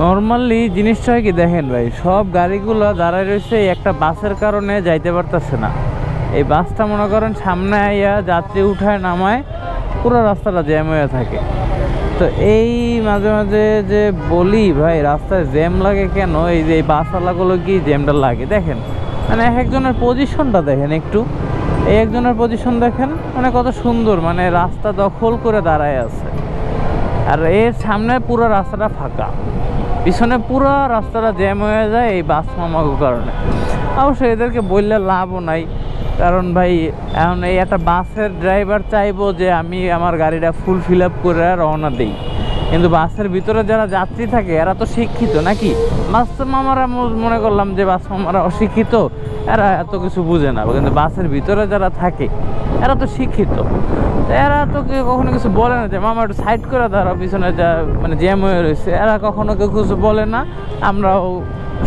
Normally জিনিসটা হয় কি, দেখেন ভাই, সব গাড়িগুলো দাঁড়ায় রয়েছে একটা বাসের কারণে যাইতে পারতেছে না। এই বাসটা মনে করেন সামনে আইয়া যাত্রী উঠায়, নামায়, পুরো রাস্তাটা জ্যাম হয়ে থাকে। তো এই মাঝে মাঝে যে বলি, ভাই, রাস্তায় জ্যাম লাগে কেন? এই যে এই বাসওয়ালাগুলো কি জ্যামটা লাগে? দেখেন মানে এক একজনের পজিশনটা দেখেন একটু। এই একজনের পজিশন দেখেন মানে কত সুন্দর মানে রাস্তা দখল করে দাঁড়ায় আছে। আর এর সামনে পুরো রাস্তাটা ফাঁকা। পিছনে পুরো রাস্তাটা জ্যাম হয়ে যায় এই বাস মামাগুর কারণে। অবশ্য এদেরকে বললে লাভও নাই। কারণ ভাই, এখন এই একটা বাসের ড্রাইভার চাইব যে আমি আমার গাড়িটা ফুল ফিল আপ করে রওনা দিই। কিন্তু বাসের ভিতরে যারা যাত্রী থাকে, এরা তো শিক্ষিত নাকি? বাস মামারা মনে করলাম যে বাস মামারা অশিক্ষিত, এরা এত কিছু বুঝে না। কিন্তু বাসের ভিতরে যারা থাকে এরা তো শিক্ষিত। এরা তো কেউ কখনো কিছু বলে না যে, মামা, একটু সাইড করে দাঁড়াও, পিছনে যা মানে জ্যাম হয়ে রয়েছে। এরা কখনো কেউ কিছু বলে না, আমরাও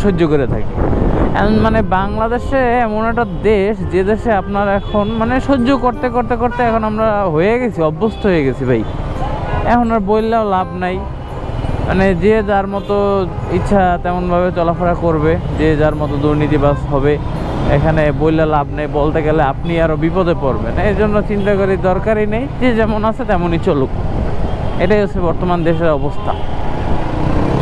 সহ্য করে থাকি। মানে বাংলাদেশে এমন একটা দেশ, যে দেশে আপনার এখন মানে সহ্য করতে করতে করতে এখন আমরা হয়ে গেছি, অভ্যস্ত হয়ে গেছি ভাই। এখন আর বললেও লাভ নাই। মানে যে যার মতো ইচ্ছা তেমনভাবে চলাফেরা করবে, যে যার মতো দুর্নীতিবাস হবে। এখানে বললে লাভ নেই বলতে গেলে আপনি আরও বিপদে পড়বেন। এই জন্য চিন্তা করি দরকারই নেই, যে যেমন আছে তেমনই চলুক। এটাই হচ্ছে বর্তমান দেশের অবস্থা।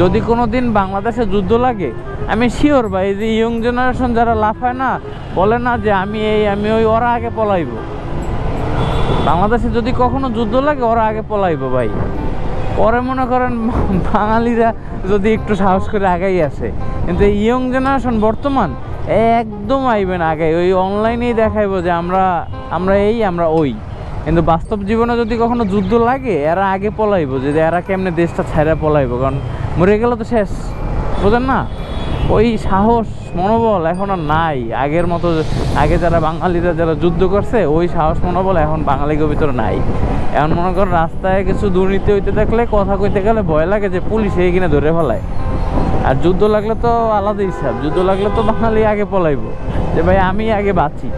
যদি কোনো দিন বাংলাদেশে যুদ্ধ লাগে, আমি শিওর ভাই যে ইয়ং জেনারেশন যারা লাফায় না, বলে না যে আমি এই, আমি ওই, ওরা আগে পলাইবো। বাংলাদেশে যদি কখনো যুদ্ধ লাগে, ওরা আগে পলাইবো ভাই। পরে মনে করেন বাঙালিরা যদি একটু সাহস করে আগাই আসে। কিন্তু ইয়ং জেনারেশন বর্তমান একদম আইবেন আগে ওই অনলাইনেই দেখাইবো যে আমরা আমরা এই, আমরা ওই। কিন্তু বাস্তব জীবনে যদি কখনো যুদ্ধ লাগে, এরা আগে পলাইবো, যে এরা কেমনে দেশটা ছাইরা পলাইবো, কারণ মরে গেলে তো শেষ, বোঝেন না? ওই সাহস, মনোবল এখন আর নাই। আগের মতো আগে যারা বাঙালিরা যারা যুদ্ধ করছে, ওই সাহস, মনোবল এখন বাঙালিদের ভিতরে নাই। এখন মনে করেন রাস্তায় কিছু দুর্নীতি হইতে থাকলে, কথা কইতে গেলে ভয় লাগে যে পুলিশ এইখানে ধরে ফেলায়। আর যুদ্ধ লাগলে তো আলাদা হিসাব। যুদ্ধ লাগলে তো বাঙালি আগে পলাইব। যে ভাই, আমি আগে বাঁচি।